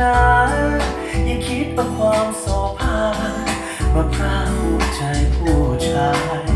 นะอย่าคิดว่าความโสภามาพร้าวหัวใจผู้ชาย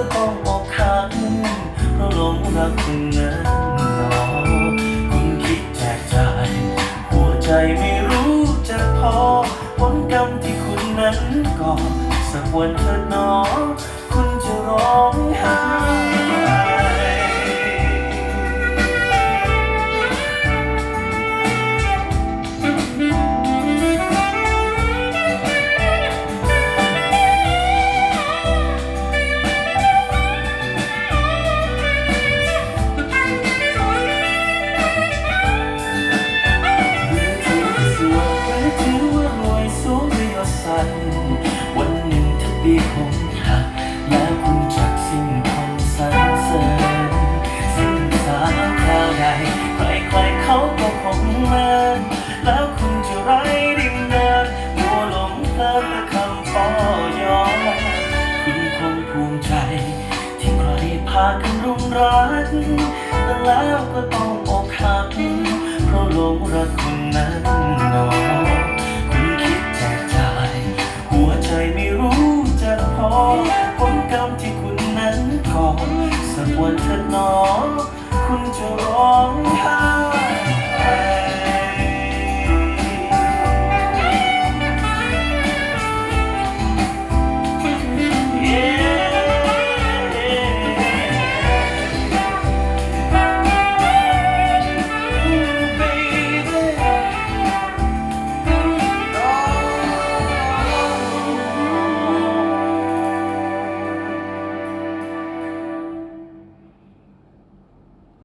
ก็ต้องอกหักเพราะหลงรักคุณนั้นหนอคุณคิดแจกจ่ายหัวใจไม่รู้จะพอผลกรรมที่คุณนั้นก่อสักวันเธอหนอ ด้วยยศศักดิ์วันหนึ่งถ้าปีผมหักแล้วคุณจากสิ้นคนสรรเสริญสิ้นสาวคราวใดใครๆเขาก็คงเมินแล้วคุณจะไร้ดินเดินมัวหลงเพลินและคำป้อยอคุณคงภูมิใจ ที่ใครพากันรุมรักแต่แล้วก็ต้องอกหักเพราะหลงรักคนนั้น นั้นก่อสักวันเถิดหนอ คุณจะร้องไห้